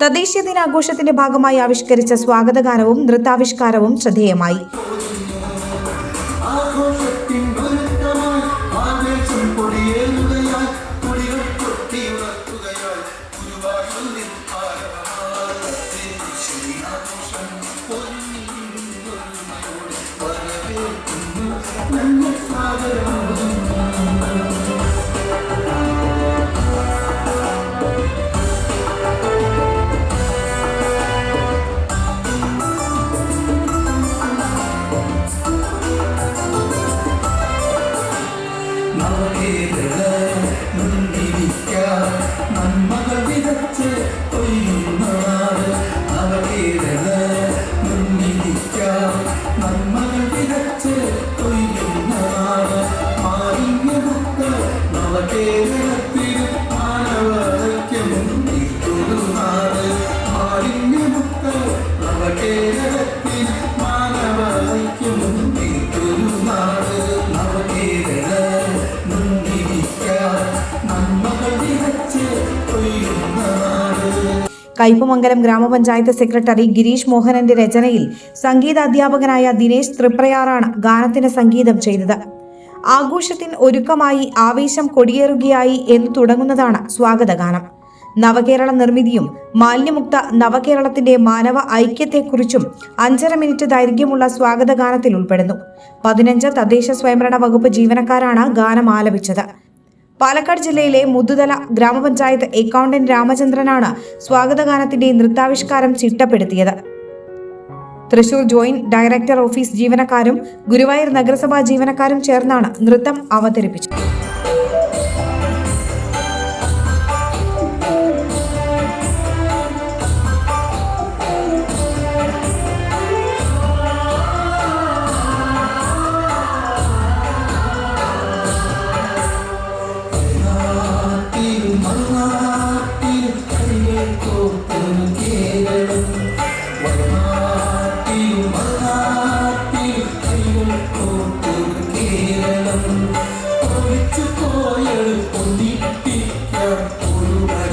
തദ്ദേശീയ ദിനാഘോഷത്തിന്റെ ഭാഗമായി ആവിഷ്കരിച്ച സ്വാഗതഗാനവും നൃത്താവിഷ്കാരവും ശ്രദ്ധേയമായി. ആഘോഷത്തിൻ നവകേരള മുന്നിരിക്കാൻ കയ്പമംഗലം ഗ്രാമപഞ്ചായത്ത് സെക്രട്ടറി ഗിരീഷ് മോഹനന്റെ രചനയിൽ സംഗീതാധ്യാപകനായ ദിനേശ് തൃപ്രയാറാണ് ഗാനത്തിന് സംഗീതം ചെയ്തത്. ആഘോഷത്തിന് ഒരുക്കമായി ആവേശം കൊടിയേറുകയായി എന്ന് തുടങ്ങുന്നതാണ് സ്വാഗതഗാനം. നവകേരള നിർമ്മിതിയും മാലിന്യമുക്ത നവകേരളത്തിന്റെ മാനവ ഐക്യത്തെക്കുറിച്ചും അഞ്ചര മിനിറ്റ് ദൈർഘ്യമുള്ള സ്വാഗതഗാനത്തിൽ ഉൾപ്പെടുന്നു. പതിനഞ്ച് തദ്ദേശ സ്വയംഭരണ വകുപ്പ് ജീവനക്കാരാണ് ഗാനം ആലപിച്ചത്. പാലക്കാട് ജില്ലയിലെ മുതുതല ഗ്രാമപഞ്ചായത്ത് അക്കൗണ്ടന്റ് രാമചന്ദ്രനാണ് സ്വാഗതഗാനത്തിന്റെ നൃത്താവിഷ്കാരം ചിട്ടപ്പെടുത്തിയത്. തൃശൂർ ജോയിന്റ് ഡയറക്ടർ ഓഫീസ് ജീവനക്കാരും ഗുരുവായൂർ നഗരസഭാ ജീവനക്കാരും ചേർന്നാണ് നൃത്തം അവതരിപ്പിച്ചത്. Ooh,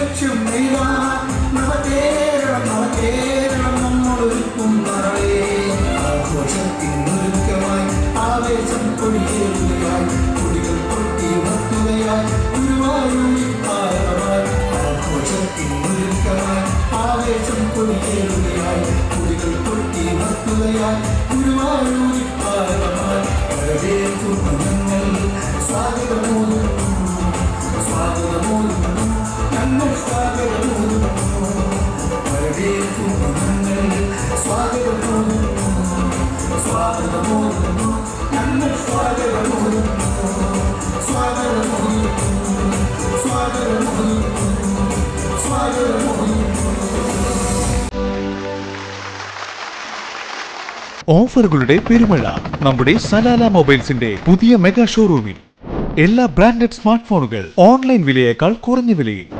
ഒരൊറ്റ ലക്ഷ്യം നേടാം നവകേരളം നമ്മൾ നമ്മളൊരുക്കും നാളെ ആഘോഷത്തിൻ ഒരുക്കമായി ആവേശം കൊടിയേറുകയായി. കൊടികൾ പൊട്ടി വത്തുകയായി ആഘോഷത്തിൻ ഒരുക്കമായി ആവേശം കൊടിയേറുകയായി. കൊടികൾ പൊട്ടി വത്തുകയായി ഗുരുവായൂരിൽ പാരമായി വരവേൽക്കുന്ന ഓഫറുകളുടെ പെരുമഴ നമ്മുടെ സലാല മൊബൈൽസിന്റെ പുതിയ മെഗാ ഷോറൂമിൽ. എല്ലാ ബ്രാൻഡഡ് സ്മാർട്ട് ഫോണുകൾ ഓൺലൈൻ വിലയേക്കാൾ കുറഞ്ഞ വിലയിൽ.